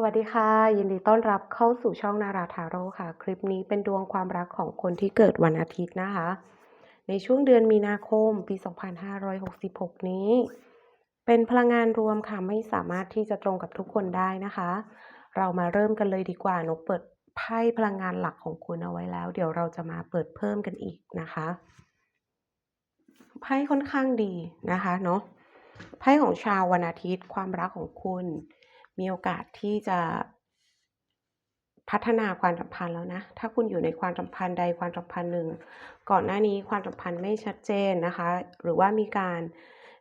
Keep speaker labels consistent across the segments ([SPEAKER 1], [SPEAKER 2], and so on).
[SPEAKER 1] สวัสดีค่ะ ยินดีต้อนรับเข้าสู่ช่องนาราทาโร่ค่ะ คลิปนี้เป็นดวงความรักของคนที่เกิดวันอาทิตย์นะคะ ในช่วงเดือนมีนาคมปี 2566 นี้ เป็นพลังงานรวมค่ะไม่สามารถที่จะตรงกับทุกคนได้นะคะ เรามาเริ่มกันเลยดีกว่านกเปิดไพ่พลังงานหลักของคุณเอาไว้แล้ว เดี๋ยวเราจะมาเปิดเพิ่มกันอีกนะคะไพ่ค่อนข้างดีนะคะเนาะไพ่ของชาววันอาทิตย์ความรักของคุณ มีโอกาสที่จะพัฒนาความสัมพันธ์แล้วนะ ถ้าคุณอยู่ในความสัมพันธ์ใดความสัมพันธ์หนึ่ง ก่อนหน้านี้ความสัมพันธ์ไม่ชัดเจนนะคะ หรือว่ามีการ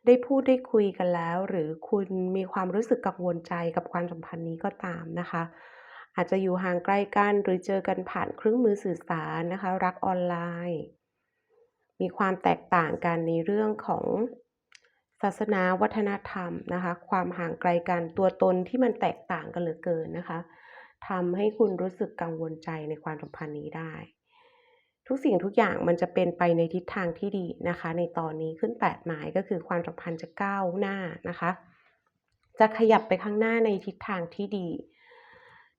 [SPEAKER 1] ได้พูดได้คุยกันแล้ว หรือคุณมีความรู้สึกกังวลใจกับความสัมพันธ์นี้ก็ตามนะคะ อาจจะอยู่ห่างไกลกันหรือเจอกันผ่านเครื่องมือสื่อสารนะคะ รักออนไลน์ มีความแตกต่างกันในเรื่องของ ศาสนาวัฒนธรรมนะคะ ความห่างไกลกันตัวตนที่มันแตกต่างกันเหลือเกินนะคะทำให้คุณรู้สึกกังวลใจในความสัมพันธ์นี้ได้ ทุกสิ่งทุกอย่างมันจะเป็นไปในทิศทางที่ดีนะคะ ในตอนนี้ขึ้นแปดหมายก็คือความสัมพันธ์จะก้าวหน้านะคะ จะขยับไปข้างหน้าในทิศทางที่ดี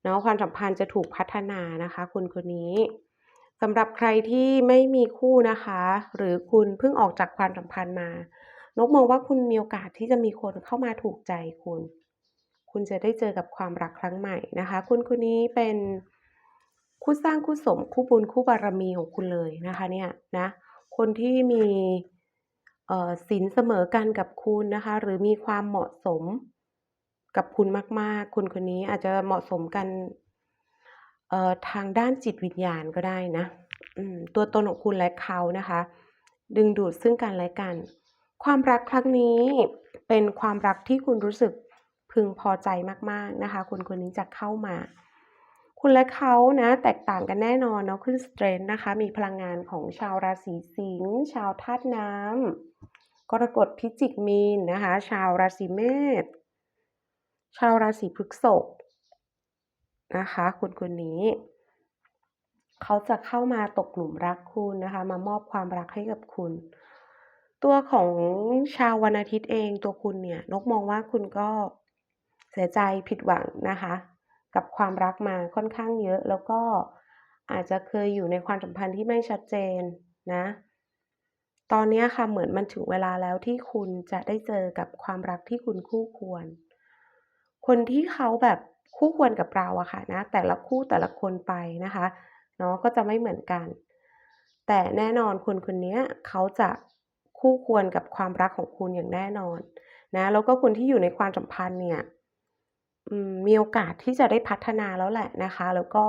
[SPEAKER 1] เนาะความสัมพันธ์จะถูกพัฒนานะคะคุณคนนี้สำหรับใครที่ไม่มีคู่นะคะ หรือคุณเพิ่งออกจากความสัมพันธ์มา นกมองว่าคุณมีโอกาสที่จะมีคนเข้ามาถูกใจคุณ คุณจะได้เจอกับความรักครั้งใหม่นะคะ คุณคนนี้เป็นคู่สร้างคู่สมคู่บุญคู่บารมีของคุณเลยนะคะเนี่ยนะคนที่มีอ่อศีลเสมอกันกับคุณนะคะ หรือมีความเหมาะสมกับคุณมาก ๆคุณคนนี้อาจจะเหมาะสมกันเอ่อทางด้านจิตวิญญาณก็ได้นะตัวตนของคุณและเขานะคะ ดึงดูดซึ่งกันและกัน ความรักครั้งนี้เป็นความรักที่คุณรู้สึกพึงพอใจมากๆนะคะคนคนนี้จะเข้ามา คุณและเขานะแตกต่างกันแน่นอนเนาะขึ้นสเตรนนะคะ มีพลังงานของชาวราศีสิงห์ชาวธาตุน้ำกรกฎพิจิกมีนนะคะ ชาวราศีเมษชาวราศีพฤษภนะคะคนคนนี้เขาจะเข้ามาตกหลุมรักคุณนะคะ มามอบความรักให้กับคุณ ตัวของชาววันอาทิตย์เองตัวคุณเนี่ยนกมองว่าคุณก็เสียใจผิดหวังนะคะ กับความรักมาค่อนข้างเยอะ แล้วก็อาจจะเคยอยู่ในความสัมพันธ์ที่ไม่ชัดเจนนะ ตอนนี้ค่ะเหมือนมันถึงเวลาแล้วที่คุณจะได้เจอกับความรักที่คุณคู่ควร คนที่เขาแบบคู่ควรกับเราอะค่ะนะ แต่ละคู่แต่ละคนไปนะคะเนาะก็จะไม่เหมือนกัน แต่แน่นอนคนคนนี้เขาจะ คู่ควรกับความรักของคุณอย่างแน่นอนนะแล้วก็คนที่อยู่ในความสัมพันธ์เนี่ยมีโอกาสที่จะได้พัฒนาแล้วแหละนะคะ แล้วก็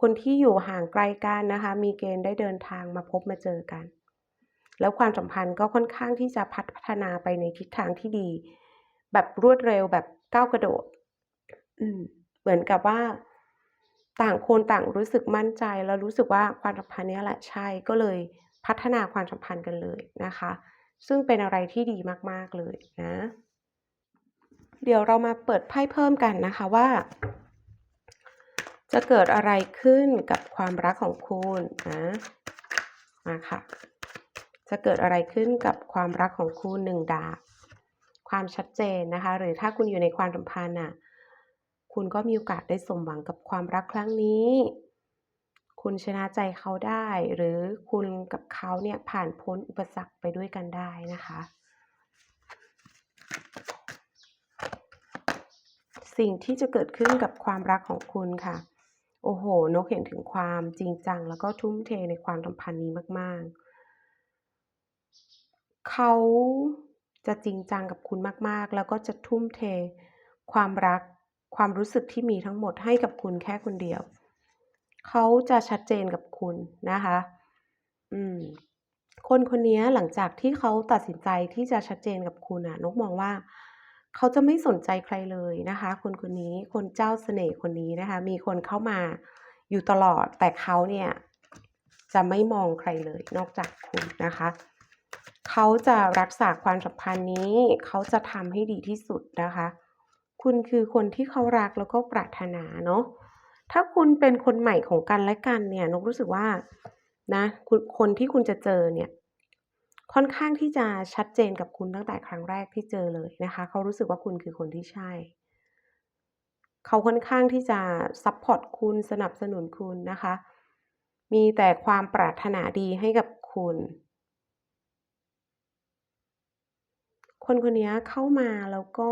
[SPEAKER 1] คนที่อยู่ห่างไกลกันนะคะ มีเกณฑ์ได้เดินทางมาพบมาเจอกัน แล้วความสัมพันธ์ก็ค่อนข้างที่จะพัฒนาไปในทิศทางที่ดี แบบรวดเร็วแบบก้าวกระโดดอืมเหมือนกับว่าต่างคนต่างรู้สึกมั่นใจแล้วรู้สึกว่าความสัมพันธ์นี้แหละใช่ก็เลย พัฒนาความสัมพันธ์กันเลยนะคะ ซึ่งเป็นอะไรที่ดีมากๆเลยนะ เดี๋ยวเรามาเปิดไพ่เพิ่มกันนะคะว่า จะเกิดอะไรขึ้นกับความรักของคุณนะมาค่ะ จะเกิดอะไรขึ้นกับความรักของคุณหนึ่งดาบความชัดเจนนะคะ หรือถ้าคุณอยู่ในความสัมพันธ์น่ะคุณก็มีโอกาสได้สมหวังกับความรักครั้งนี้ คุณชนะใจเขาได้ หรือคุณกับเขาเนี่ยผ่านพ้นอุปสรรคไปด้วยกันได้นะคะ สิ่งที่จะเกิดขึ้นกับความรักของคุณค่ะ โอ้โห นกเห็นถึงความจริงจัง แล้วก็ทุ่มเทในความสัมพันธ์นี้มาก ๆ เขาจะจริงจังกับคุณมาก ๆ แล้วก็จะทุ่มเทความรักความรู้สึกที่มีทั้งหมดให้กับคุณแค่คนเดียว เขาจะชัดเจนกับคุณนะคะ อืม คนคนนี้หลังจากที่เขาตัดสินใจที่จะชัดเจนกับคุณอะนกมองว่า เขาจะไม่สนใจใครเลยนะคะ คนคนนี้คนเจ้าเสน่ห์คนนี้นะคะ มีคนเข้ามาอยู่ตลอด แต่เขาเนี่ย จะไม่มองใครเลย นอกจากคุณนะคะ เขาจะรักษาความสัมพันธ์นี้ เขาจะทำให้ดีที่สุดนะคะ คุณคือคนที่เขารักแล้วก็ปรารถนาเนาะ ถ้าคุณเป็นคนใหม่ของกันและกันเนี่ยนกรู้สึกว่านะคคนที่คุณจะเจอเนี่ยค่อนข้างที่จะชัดเจนกับคุณตั้งแต่ครั้งแรกที่เจอเลยนะคะเขารู้สึกว่าคุณคือคนที่ใช่ เขาค่อนข้างที่จะซัปพอร์ตคุณสนับสนุนคุณนะคะ มีแต่ความปรารถนาดีให้กับคุณ คนคนนี้เข้ามาแล้วก็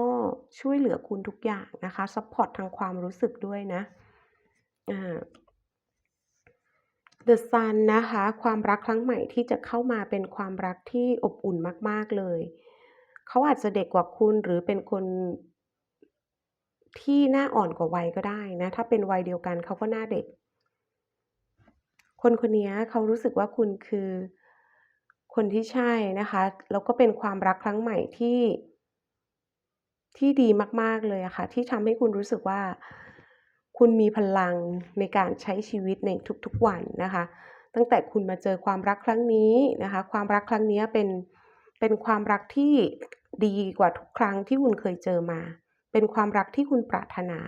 [SPEAKER 1] ช่วยเหลือคุณทุกอย่างนะคะซัปพอร์ตทางความรู้สึกด้วยนะ The Sun นะคะ ความรักครั้งใหม่ที่จะเข้ามาเป็นความรักที่อบอุ่นมาก ๆ เลย เขาอาจจะเด็กกว่าคุณหรือเป็นคนที่หน้าอ่อนกว่าวัยก็ได้นะ ถ้าเป็นวัยเดียวกันเขาก็หน้าเด็ก คนคนนี้เขารู้สึกว่าคุณคือคนที่ใช่นะคะ แล้วก็เป็นความรักครั้งใหม่ที่ที่ดีมาก ๆ เลยอะค่ะ ที่ทำให้คุณรู้สึกว่า คุณมีพลังในการใช้ชีวิตในทุกๆวันนะคะ ตั้งแต่คุณมาเจอความรักครั้งนี้นะคะ ความรักครั้งนี้เป็นเป็นความรักที่ดีกว่าทุกครั้งที่คุณเคยเจอมา เป็นความรักที่คุณปรารถนา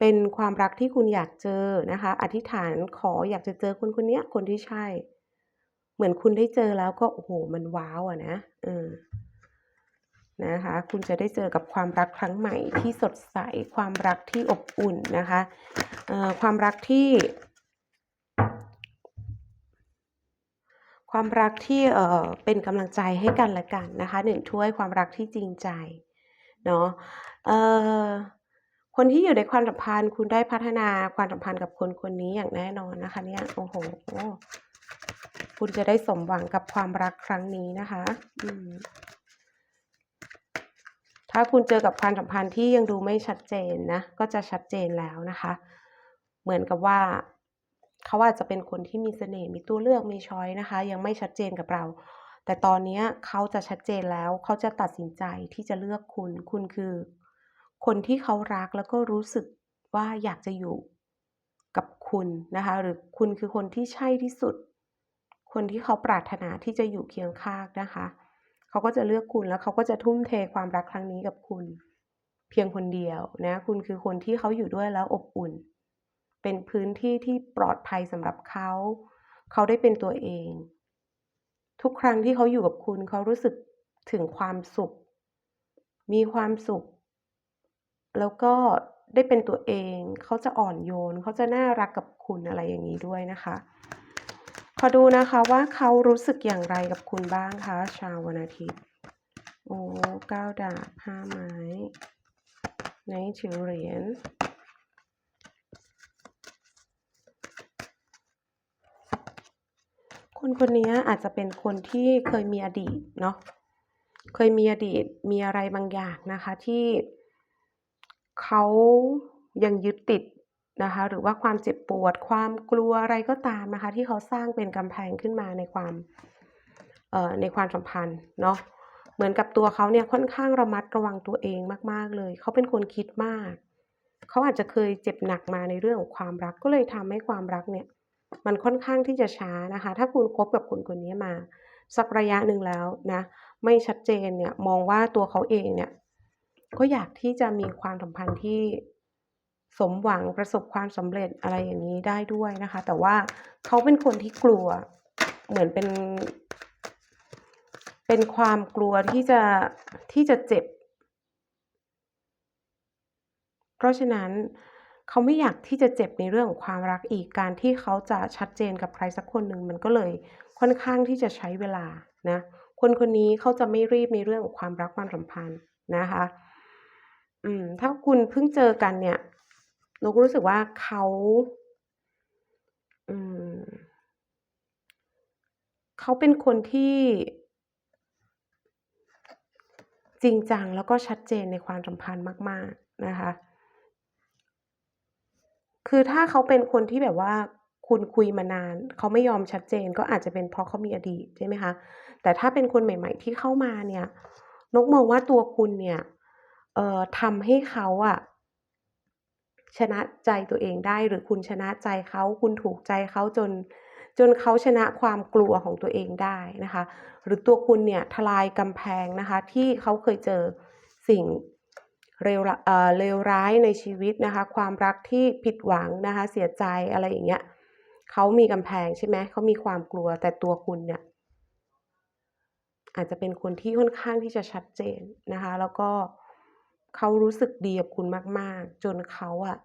[SPEAKER 1] เป็นความรักที่คุณอยากเจอนะคะ อธิษฐานขออยากจะเจอคนคนนี้คนที่ใช่ เหมือนคุณได้เจอแล้วก็โอ้โฮมันว้าวอะนะเออ นะคะ คุณจะได้เจอกับความรักครั้งใหม่ที่สดใส ความรักที่อบอุ่นนะคะความรักที่ ความรักที่เอ่อเป็นกำลังใจให้กันและกันนะคะ1ถ้วยความรักที่จริงใจเนาะเอ่อคนที่อยู่ในความสัมพันธ์คุณได้พัฒนาความสัมพันธ์กับคนคนนี้อย่างแน่นอนนะคะ เนี่ยโอ้โฮคุณจะได้สมหวังกับความรักครั้งนี้นะคะ อืม ถ้าคุณเจอกับความสัมพันธ์ที่ยังดูไม่ชัดเจนนะ ก็จะชัดเจนแล้วนะคะ เหมือนกับว่าเขาอาจจะเป็นคนที่มีเสน่ห์มีตัวเลือกมีช้อยนะคะ ยังไม่ชัดเจนกับเรา แต่ตอนนี้เขาจะชัดเจนแล้วเขาจะตัดสินใจที่จะเลือกคุณ คุณคือ คนที่เขารักแล้วก็รู้สึกว่าอยากจะอยู่กับคุณนะคะ หรือคุณคือคนที่ใช่ที่สุด คนที่เขาปรารถนาที่จะอยู่เคียงข้างนะคะ เขาก็จะเลือกคุณแล้วเขาก็จะทุ่มเทความรักครั้งนี้กับคุณ เพียงคนเดียวนะ คุณคือคนที่เขาอยู่ด้วยแล้วอบอุ่น เป็นพื้นที่ที่ปลอดภัยสำหรับเขา เขาได้เป็นตัวเอง ทุกครั้งที่เขาอยู่กับคุณเขารู้สึกถึงความสุข มีความสุข แล้วก็ได้เป็นตัวเอง เขาจะอ่อนโยน เขาจะน่ารักกับคุณอะไรอย่างงี้ด้วยนะคะ อดูนะคะว่าเขารู้สึกอย่างไรกับคุณบ้างคะชาววันอาทิตย์ โอ้9ดาบ5ไม้ Knight ถือเหรียญคนคนนี้อาจจะเป็นคนที่เคยมีอดีตเนาะเคยมีอดีตมีอะไรบางอย่างนะคะที่เขายังยึดติด นะคะ หรือว่าความเจ็บปวด ความกลัวอะไรก็ตามนะคะ ที่เขาสร้างเป็นกำแพงขึ้นมาในความเอ่อในความสัมพันธ์เนาะเหมือนกับตัวเขาเนี่ยค่อนข้างระมัดระวังตัวเองมากๆเลย เขาเป็นคนคิดมาก เขาอาจจะเคยเจ็บหนักมาในเรื่องของความรักก็เลยทำให้ความรักเนี่ย มันค่อนข้างที่จะช้านะคะ ถ้าคุณคบกับคนคนนี้มา สักระยะหนึ่งแล้วนะ ไม่ชัดเจนเนี่ยมองว่าตัวเขาเองเนี่ย ก็อยากที่จะมีความสัมพันธ์ที่ สมหวังประสบความสำเร็จอะไรอย่างงี้ได้ด้วยนะคะ แต่ว่าเขาเป็นคนที่กลัวเหมือนเป็น เป็นความกลัวที่จะที่จะเจ็บ เพราะฉะนั้นเขาไม่อยากที่จะเจ็บในเรื่องของความรักอีกการที่เขาจะชัดเจนกับใครสักคนหนึ่งมันก็เลยค่อนข้างที่จะใช้เวลานะคนคนนี้เขาจะไม่รีบในเรื่องของความรักความสัมพันธ์นะคะ อืมถ้าคุณเพิ่งเจอกันเนี่ย นกรู้สึกว่าเขาอืมเขาเป็นคนที่จริงจังแล้วก็ชัดเจนในความสัมพันธ์มาก ๆนะคะ คือถ้าเขาเป็นคนที่แบบว่าคุณคุยมานาน เขาไม่ยอมชัดเจน ก็อาจจะเป็นเพราะเขามีอดีตใช่ไหมคะ แต่ถ้าเป็นคนใหม่ ๆ ที่เข้ามาเนี่ย นกมองว่าตัวคุณเนี่ย เอ่อทำให้เขาอะ ชนะใจตัวเองได้ หรือคุณชนะใจเขาคุณถูกใจเขาจน จนเขาชนะความกลัวของตัวเองได้นะคะ หรือตัวคุณเนี่ยทลายกำแพงนะคะ ที่เขาเคยเจอสิ่งเลวรเอ่อเลวร้ายในชีวิตนะคะ ความรักที่ผิดหวังนะคะ เสียใจอะไรอย่างเงี้ยเขามีกำแพงใช่ไหมเขามีความกลัวแต่ตัวคุณเนี่ยอาจจะเป็นคนที่ค่อนข้างที่จะชัดเจนนะคะ แล้วก็ เขารู้สึกดีกับคุณมาก ๆ จนเขาอะ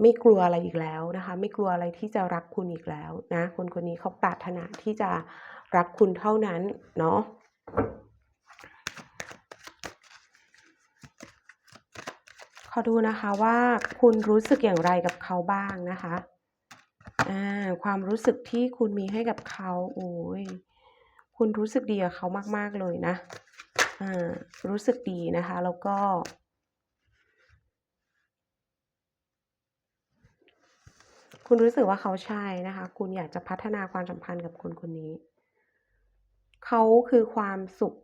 [SPEAKER 1] ไม่กลัวอะไรอีกแล้วนะคะ ไม่กลัวอะไรที่จะรักคุณอีกแล้วนะ คนคนนี้เขาปรารถนาที่จะรักคุณเท่านั้นเนาะขอดูนะคะว่าคุณรู้สึกอย่างไรกับเขาบ้างนะคะอาความรู้สึกที่คุณมีให้กับเขาโอ๊ยคุณรู้สึกดีกับเขามาก ๆ เลยนะ รู้สึกดีนะคะ แล้วก็คุณรู้สึกว่าเขาใช่นะคะ คุณอยากจะพัฒนาความสัมพันธ์กับคนคนนี้ เขาคือความสุข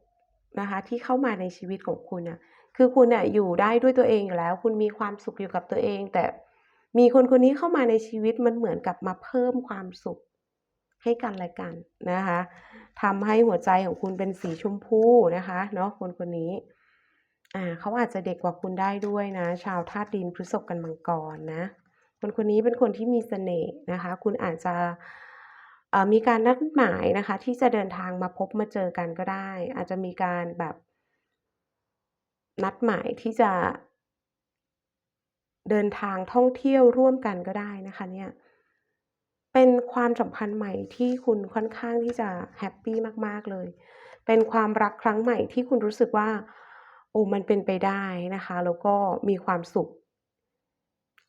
[SPEAKER 1] นะคะ ที่เข้ามาในชีวิตของคุณน่ะ คือคุณน่ะอยู่ได้ด้วยตัวเองอยู่แล้ว คุณมีความสุขอยู่กับตัวเอง แต่มีคนคนนี้เข้ามาในชีวิตมันเหมือนกับมาเพิ่มความสุข ให้กันและกันนะคะทำให้หัวใจของคุณเป็นสีชมพูนะคะเนาะคนคนนี้อ่าเขาอาจจะเด็กกว่าคุณได้ด้วยนะ ชาวธาตุดินพฤษภกันมังกรนะคนคนนี้เป็นคนที่มีเสน่ห์นะคะ คุณอาจจะมีการนัดหมายนะคะ ที่จะเดินทางมาพบมาเจอกันก็ได้ อาจจะมีการแบบนัดหมายที่จะเดินทางท่องเที่ยวร่วมกันก็ได้นะคะเนี่ย เป็นความสัมพันธ์ใหม่ที่คุณค่อนข้างที่จะแฮปปี้มาก ๆ เลย เป็นความรักครั้งใหม่ที่คุณรู้สึกว่า โอ้มันเป็นไปได้นะคะ แล้วก็มีความสุข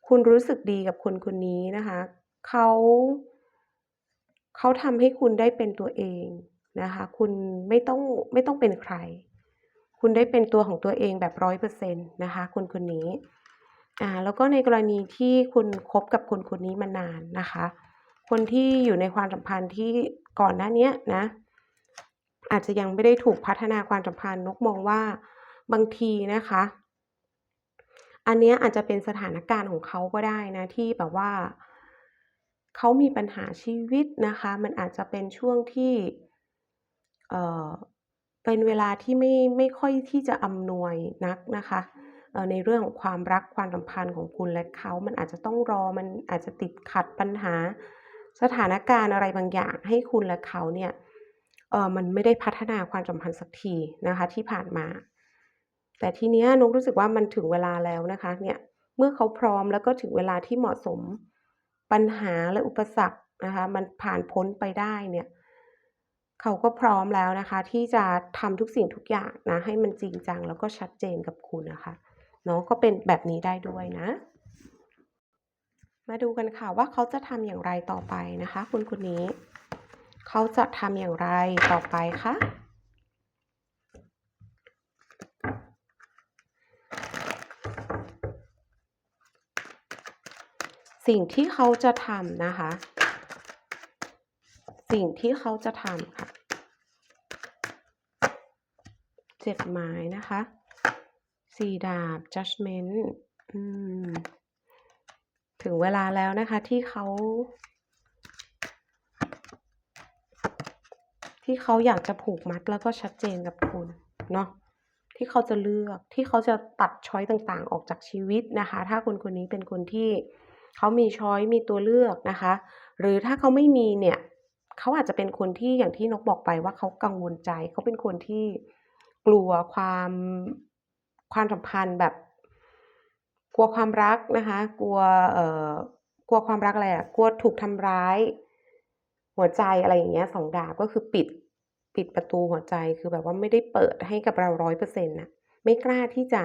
[SPEAKER 1] คุณรู้สึกดีกับคนคนนี้นะคะ เขาเขาทำให้คุณได้เป็นตัวเองนะคะ คุณไม่ต้องไม่ต้องเป็นใคร คุณได้เป็นตัวของตัวเองแบบ100%นะคะ คนคนนี้อ่าแล้วก็ในกรณีที่คุณคบกับคนคนนี้มานานนะคะ คนที่อยู่ในความสัมพันธ์ที่ก่อนหน้านี้นะ อาจจะยังไม่ได้ถูกพัฒนาความสัมพันธ์นกมองว่าบางทีนะคะ อันนี้อาจจะเป็นสถานการณ์ของเขาก็ได้นะที่แบบว่าเขามีปัญหาชีวิตนะคะ มันอาจจะเป็นช่วงที่เอ่อเป็นเวลาที่ไม่ไม่ค่อยที่จะอำนวยนักนะคะในเรื่องของความรักความสัมพันธ์ของคุณและเขา มันอาจจะต้องรอ มันอาจจะติดขัดปัญหา สถานการณ์อะไรบางอย่างให้คุณและเขาเนี่ยเออมันไม่ได้พัฒนาความสัมพันธ์สักทีนะคะที่ผ่านมา แต่ทีเนี้ยนกรู้สึกว่ามันถึงเวลาแล้วนะคะเนี่ยเมื่อเขาพร้อมแล้วก็ถึงเวลาที่เหมาะสมปัญหาและอุปสรรคนะคะมันผ่านพ้นไปได้เนี่ยเขาก็พร้อมแล้วนะคะ ที่จะทำทุกสิ่งทุกอย่างนะให้มันจริงจังแล้วก็ชัดเจนกับคุณอะคะเนาะก็เป็นแบบนี้ได้ด้วยนะ มาดูกันค่ะว่าเขาจะทำอย่างไรต่อไปนะคะคนคนนี้ เขาจะทำอย่างไรต่อไปคะ?สิ่งที่เขาจะทำนะคะ สิ่งที่เขาจะทำค่ะ7ไม้นะคะ4ดาบ Judgment อืม ถึงเวลาแล้วนะคะที่เขาที่เขาอยากจะผูกมัดแล้วก็ชัดเจนกับคุณเนาะที่เขาจะเลือกที่เขาจะตัดช้อยต่างๆ ออกจากชีวิตนะคะ ถ้าคนคนนี้เป็นคนที่เขามีช้อยมีตัวเลือกนะคะ หรือถ้าเขาไม่มีเนี่ยเขาอาจจะเป็นคนที่อย่างที่นกบอกไปว่าเขากังวลใจเขาเป็นคนที่กลัวความความสัมพันธ์แบบ กลัวความรักนะคะ กลัวเอ่อกลัวความรักอะไรอะกลัวถูกทำร้าย หัวใจอะไรอย่างเงี้ย2ดาบก็คือปิดปิดประตูหัวใจคือแบบว่าไม่ได้เปิดให้กับเรา100%น่ะไม่กล้าที่จะ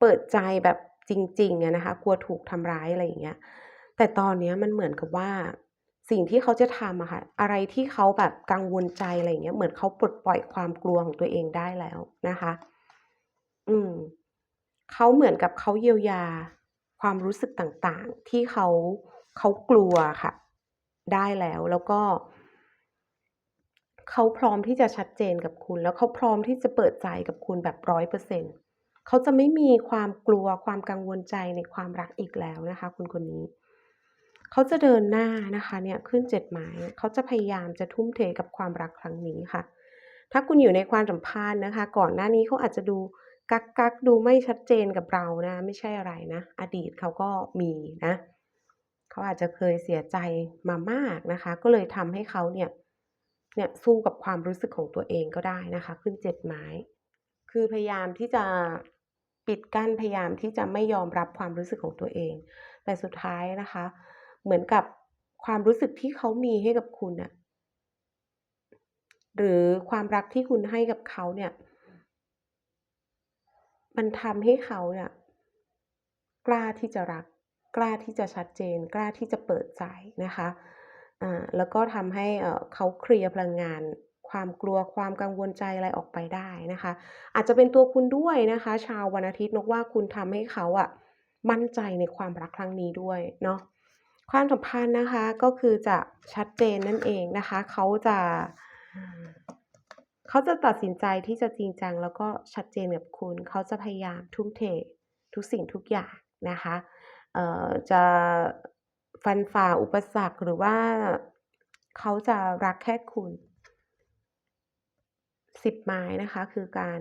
[SPEAKER 1] เปิดใจแบบจริงๆอะนะคะ กลัวถูกทำร้ายอะไรอย่างเงี้ย แต่ตอนเนี้ยมันเหมือนกับว่าสิ่งที่เขาจะทำอะค่ะ อะไรที่เขาแบบกังวลใจอะไรอย่างเงี้ย เหมือนเขาปลดปล่อยความกลัวของตัวเองได้แล้วนะคะ อืม เขาเหมือนกับเขาเยียวยาความรู้สึกต่างๆ ที่เขาเขากลัวค่ะ ได้แล้วแล้วก็ เขาพร้อมที่จะชัดเจนกับคุณ แล้วเขาพร้อมที่จะเปิดใจกับคุณแบบ100%เปอร์เซ็นเขาจะไม่มีความกลัวความกังวลใจในความรักอีกแล้วนะคะคนคนนี้ เขาจะเดินหน้านะคะเนี่ยขึ้น7ไม้เขาจะพยายามจะทุ่มเทกับความรักครั้งนี้ค่ะ ถ้าคุณอยู่ในความสัมพันธ์นะคะ ก่อนหน้านี้เขาอาจจะดู กักๆดูไม่ชัดเจนกับเรานะ ไม่ใช่อะไรนะ อดีตเขาก็มีนะ เขาอาจจะเคยเสียใจมามากนะคะ ก็เลยทำให้เขาเนี่ยเนี่ยสู้กับความรู้สึกของตัวเองก็ได้นะคะ ขึ้น7ไม้ คือพยายามที่จะปิดกั้นพยายามที่จะไม่ยอมรับความรู้สึกของตัวเอง แต่สุดท้ายนะคะ เหมือนกับความรู้สึกที่เขามีให้กับคุณนะหรือความรักที่คุณให้กับเขาเนี่ย มันทำให้เขาเนี่ยกล้าที่จะรัก กล้าที่จะชัดเจน กล้าที่จะเปิดใจนะคะอ่าแล้วก็ทำให้เขาเคลียร์พลังงาน ความกลัวความกังวลใจอะไรออกไปได้นะคะ อาจจะเป็นตัวคุณด้วยนะคะ ชาววันอาทิตย์นกว่าคุณทำให้เขาอะมั่นใจในความรักครั้งนี้ด้วยเนาะความสัมพันธ์นะคะก็คือจะชัดเจนนั่นเองนะคะ เขาจะ เขาจะตัดสินใจที่จะจริงจังแล้วก็ชัดเจนกับคุณ เขาจะพยายามทุ่มเททุกสิ่งทุกอย่างนะคะจะฟันฝ่าอุปสรรคหรือว่าเขาจะรักแค่คุณ10ไม้นะคะคือการ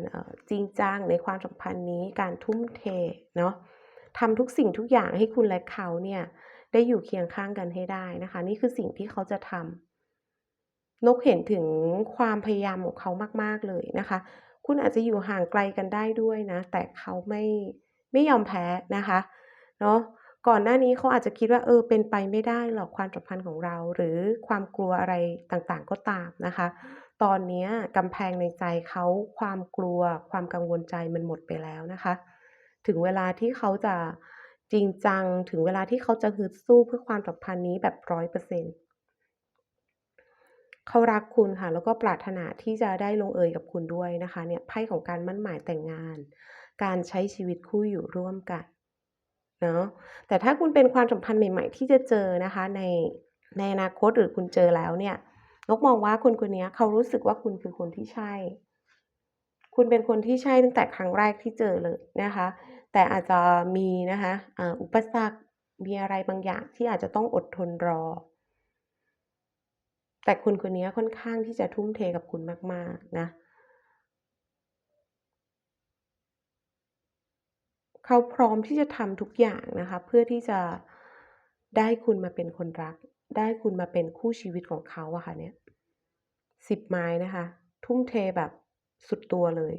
[SPEAKER 1] จริงจังในความสัมพันธ์นี้การทุ่มเทเนาะทำทุกสิ่งทุกอย่างให้คุณและเขาเนี่ยได้อยู่เคียงข้างกันให้ได้นะคะ นี่คือสิ่งที่เขาจะทำ นกเห็นถึงความพยายามของเขามาก ๆ เลยนะคะ คุณอาจจะอยู่ห่างไกลกันได้ด้วยนะ แต่เขาไม่ไม่ยอมแพ้นะคะเนาะก่อนหน้านี้เขาอาจจะคิดว่าเออเป็นไปไม่ได้หรอกความสัมพันธ์ของเรา หรือความกลัวอะไรต่างๆก็ตามนะคะ ตอนนี้กำแพงในใจเขาความกลัว ความกังวลใจมันหมดไปแล้วนะคะ ถึงเวลาที่เขาจะจริงจัง ถึงเวลาที่เขาจะฮึดสู้เพื่อความสัมพันธ์นี้แบบ100%เปอร์เซ็นต ขารักคุณค่ะ แล้วก็ปรารถนาที่จะได้ลงเอยกับคุณด้วยนะคะเนี่ยไพ่ของการมั่นหมายแต่งงาน การใช้ชีวิตคู่อยู่ร่วมกันเนาะแต่ถ้าคุณเป็นความสัมพันธ์ใหม่ ๆ ที่จะเจอนะคะในในอนาคตหรือคุณเจอแล้วเนี่ยนกมองว่าคนคนนี้เขารู้สึกว่าคุณคือคนที่ใช่ คุณเป็นคนที่ใช่ตั้งแต่ครั้งแรกที่เจอเลยนะคะ แต่อาจจะมีนะคะอุปสรรคมีอะไรบางอย่างที่อาจจะต้องอดทนรอ แต่คนคนนี้ค่อนข้างที่จะทุ่มเทกับคุณมาก ๆ นะ เขาพร้อมที่จะทำทุกอย่างนะคะ เพื่อที่จะได้คุณมาเป็นคนรัก ได้คุณมาเป็นคู่ชีวิตของเขาอะค่ะเนี่ย10ไม้นะคะ ทุ่มเทแบบสุดตัวเลย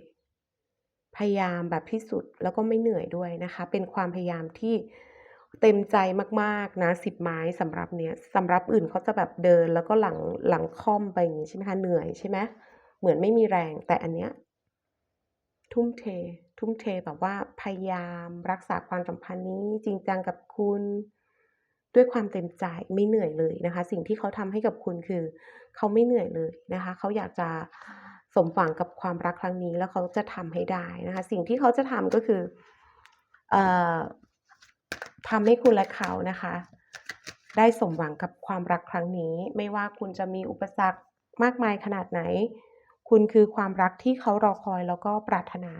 [SPEAKER 1] พยายามแบบที่สุดแล้วก็ไม่เหนื่อยด้วยนะคะ เป็นความพยายามที่ เต็มใจมากๆนะ10ไม้สำหรับเนี้ยสำหรับอื่นเขาจะแบบเดินแล้วก็หลังหลังค่อมไปอย่างงี้ใช่ไหมคะเหนื่อยใช่ไหมเหมือนไม่มีแรงแต่อันเนี้ยทุ่มเท ทุ่มเทแบบว่าพยายามรักษาความสัมพันธ์นี้จริงจังกับคุณ ด้วยความเต็มใจไม่เหนื่อยเลยนะคะ สิ่งที่เขาทำให้กับคุณคือเขาไม่เหนื่อยเลยนะคะเขาอยากจะสมหวังกับความรักครั้งนี้แล้วเขาจะทำให้ได้นะคะ สิ่งที่เขาจะทำก็คือเอ่อ ทำให้คุณและเขานะคะ ได้สมหวังกับความรักครั้งนี้ ไม่ว่าคุณจะมีอุปสรรคมากมายขนาดไหน คุณคือความรักที่เขารอคอยแล้วก็ปรารถนา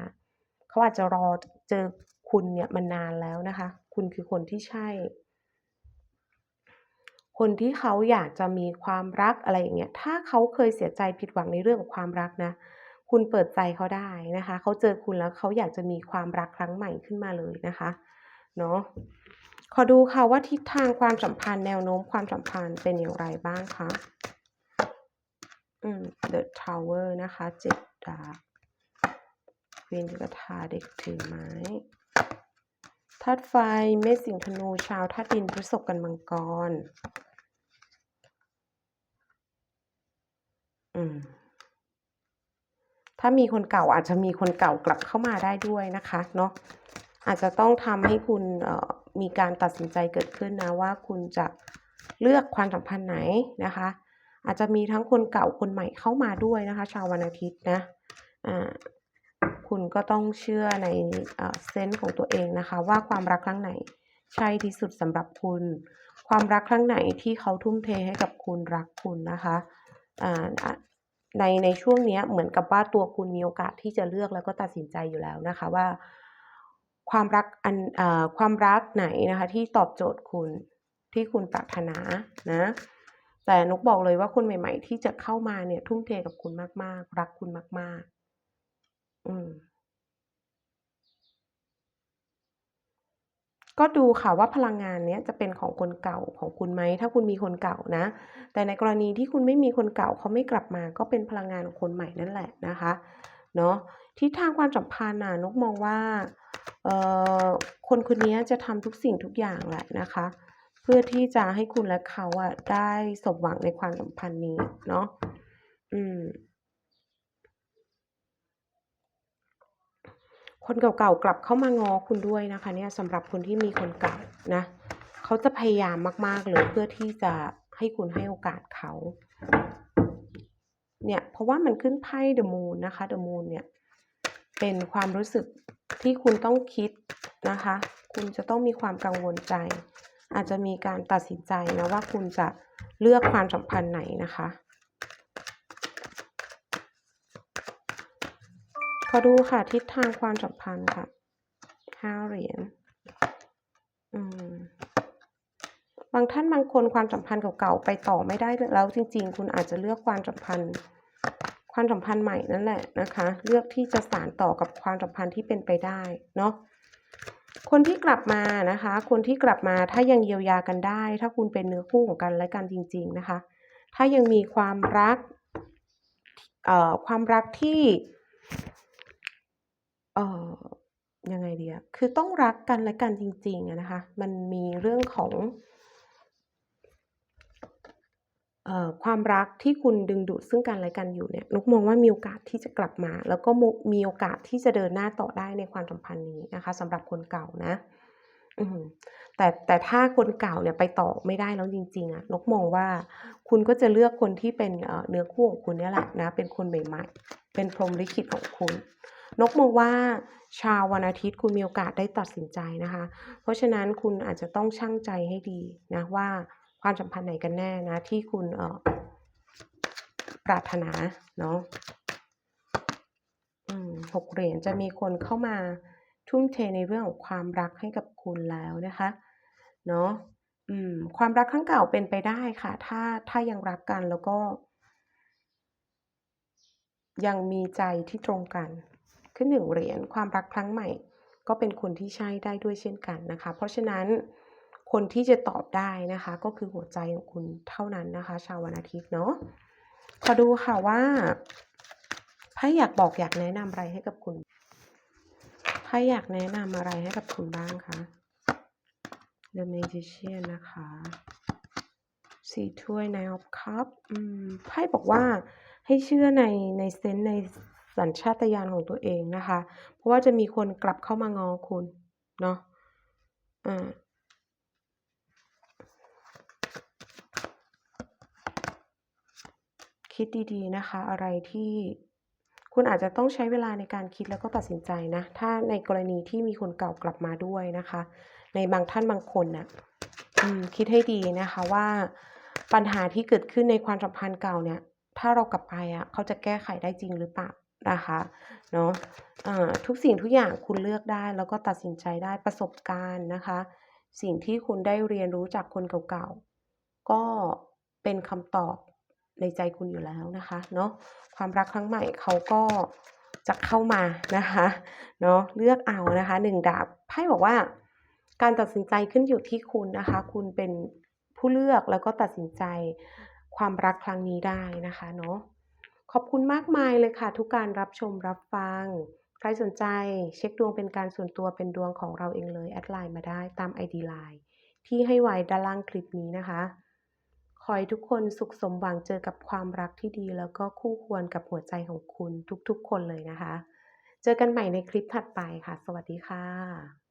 [SPEAKER 1] เขาอาจจะรอเจอคุณเนี่ยมานานแล้วนะคะ คุณคือคนที่ใช่ คนที่เขาอยากจะมีความรักอะไรอย่างเงี้ย ถ้าเขาเคยเสียใจผิดหวังในเรื่องของความรักนะ คุณเปิดใจเขาได้นะคะ เขาเจอคุณแล้วเขาอยากจะมีความรักครั้งใหม่ขึ้นมาเลยนะคะ เนาะขอดูค่ะว่าทิศทางความสัมพันธ์แนวโน้มความสัมพันธ์เป็นอย่างไรบ้างคะ?อืม The Tower นะคะ7ดดาบ Queen กระทาเด็กถือไม้ธาตุไฟเมษสิงธนูชาวธาตุดินพฤษภกันมังกร อืม ถ้ามีคนเก่าอาจจะมีคนเก่ากลับเข้ามาได้ด้วยนะคะ เนาะ อาจจะต้องทำให้คุณมีการตัดสินใจเกิดขึ้นนะว่าคุณจะเลือกความสัมพันธ์ไหนนะคะ อาจจะมีทั้งคนเก่าคนใหม่เข้ามาด้วยนะคะ ชาววันอาทิตย์นะคุณก็ต้องเชื่อในเอ่อเซนส์ของตัวเองนะคะ ว่าความรักครั้งไหนใช่ที่สุดสำหรับคุณ ความรักครั้งไหนที่เขาทุ่มเทให้กับคุณรักคุณนะคะะในในช่วงนี้เหมือนกับว่าตัวคุณมีโอกาสที่จะเลือกแล้วก็ตัดสินใจอยู่แล้วนะคะว่า ความรักอันอความรักไหนนะคะที่ตอบโจทย์คุณที่คุณปรารถนานะ แต่นุกบอกเลยว่าคนใหม่ ๆ ที่จะเข้ามาเนี่ย ทุ่มเทกับคุณมาก ๆ รักคุณมาก ๆ อืมก็ดูค่ะว่าพลังงานเนี้ยจะเป็นของคนเก่าของคุณไหมถ้าคุณมีคนเก่านะ แต่ในกรณีที่คุณไม่มีคนเก่าเขาไม่กลับมา ก็เป็นพลังงานของคนใหม่นั่นแหละนะคะ เนาะ ทิศทางความสัมพันธ์น่ะนกมองว่าเอ่อคนคนนี้จะทำทุกสิ่งทุกอย่างแหละนะคะ เพื่อที่จะให้คุณและเขาอะได้สมหวังในความสัมพันธ์นี้เนาะอืมคนเก่าๆกลับเข้ามางอคุณด้วยนะคะ เนี่ยสำหรับคนที่มีคนเก่านะเขาจะพยายามมากๆเลยเพื่อที่จะให้คุณให้โอกาสเขา เนี่ย เพราะว่ามันขึ้นไพ่ The Moon นะคะ The Moon เนี่ย เป็นความรู้สึกที่คุณต้องคิดนะคะ คุณจะต้องมีความกังวลใจ อาจจะมีการตัดสินใจนะว่าคุณจะเลือกความสัมพันธ์ไหนนะคะ ขอดูค่ะทิศทางความสัมพันธ์ค่ะห้าเหรียญบางท่านบางคนความสัมพันธ์เก่าๆไปต่อไม่ได้แล้วจริง ๆ คุณอาจจะเลือกความสัมพันธ์ ความสัมพันธ์ใหม่นั่นแหละนะคะ เลือกที่จะสานต่อกับความสัมพันธ์ที่เป็นไปได้เนาะคนที่กลับมานะคะ คนที่กลับมาถ้ายังเยียวยากันได้ ถ้าคุณเป็นเนื้อคู่ของกันและกันจริง ๆนะคะ ถ้ายังมีความรักเอ่อความรักที่เอ่อยังไงดีอะคือต้องรักกันและกันจริงๆนะคะ มันมีเรื่องของ ความรักที่คุณดึงดูดซึ่งกันและกันอยู่เนี่ยนกมองว่ามีโอกาสที่จะกลับมา แล้วก็มีโอกาสที่จะเดินหน้าต่อได้ในความสัมพันธ์นี้นะคะสำหรับคนเก่านะแต่แต่ถ้าคนเก่าเนี่ยไปต่อไม่ได้แล้วจริงๆอะนกมองว่าคุณก็จะเลือกคนที่เป็นเอ่อเนื้อคู่ของคุณเนี่ยแหละนะ เป็นคนใหม่ๆ เป็นพรหมลิขิตของคุณ นกมองว่าชาววันอาทิตย์คุณมีโอกาสได้ตัดสินใจนะคะ เพราะฉะนั้นคุณอาจจะต้องชั่งใจให้ดีนะว่า ความสัมพันธ์ไหนกันแน่นะ ที่คุณเออปรารถนาเนาะหกเหรียญจะมีคนเข้ามาทุ่มเทในเรื่องของความรักให้กับคุณแล้วนะคะเนาะความรักครั้งเก่าเป็นไปได้ค่ะ ถ้าถ้ายังรักกันแล้วก็ ยังมีใจที่ตรงกัน ขึ้นหนึ่งเหรียญความรักครั้งใหม่ ก็เป็นคนที่ใช่ได้ด้วยเช่นกันนะคะ เพราะฉะนั้น คนที่จะตอบได้นะคะ ก็คือหัวใจของคุณเท่านั้นนะคะ ชาววันอาทิตย์เนาะขอดูค่ะว่าไพ่อยากบอกอยากแนะนำอะไรให้กับคุณไพ่อยากแนะนำอะไรให้กับคุณบ้างคะ The Magician นะคะสี่ถ้วย Nine of Cups อืมไพ่บอกว่าให้เชื่อในในเซนส์ในสัญชาตญาณของตัวเองนะคะ เพราะว่าจะมีคนกลับเข้ามางอคุณ เนาะอ่า คิดดีๆนะคะ อะไรที่คุณอาจจะต้องใช้เวลาในการคิดแล้วก็ตัดสินใจนะ ถ้าในกรณีที่มีคนเก่ากลับมาด้วยนะคะ ในบางท่านบางคนน่ะคิดให้ดีนะคะว่าปัญหาที่เกิดขึ้นในความสัมพันธ์เก่าเนี่ย ถ้าเรากลับไปอะเขาจะแก้ไขได้จริงหรือเปล่านะคะเนาะอ่าทุกสิ่งทุกอย่างคุณเลือกได้แล้วก็ตัดสินใจได้ประสบการณ์นะคะ สิ่งที่คุณได้เรียนรู้จากคนเก่าๆก็เป็นคำตอบ ในใจคุณอยู่แล้วนะคะเนาะความรักครั้งใหม่เขาก็จะเข้ามานะคะเนาะเลือกเอานะคะหนึ่งดาบไพ่บอกว่า การตัดสินใจขึ้นอยู่ที่คุณนะคะ คุณเป็นผู้เลือกแล้วก็ตัดสินใจความรักครั้งนี้ได้นะคะเนาะขอบคุณมากมายเลยค่ะ ทุกการรับชมรับฟัง ใครสนใจเช็คดวงเป็นการส่วนตัวเป็นดวงของเราเองเลย แอดไลน์มาได้ตาม ID Line ที่ให้ไว้ด้านล่างคลิปนี้นะคะ ขอให้ทุกคนสุขสมหวังเจอกับความรักที่ดี แล้วก็คู่ควรกับหัวใจของคุณทุกๆ คนเลยนะคะ เจอกันใหม่ในคลิปถัดไปค่ะ สวัสดีค่ะ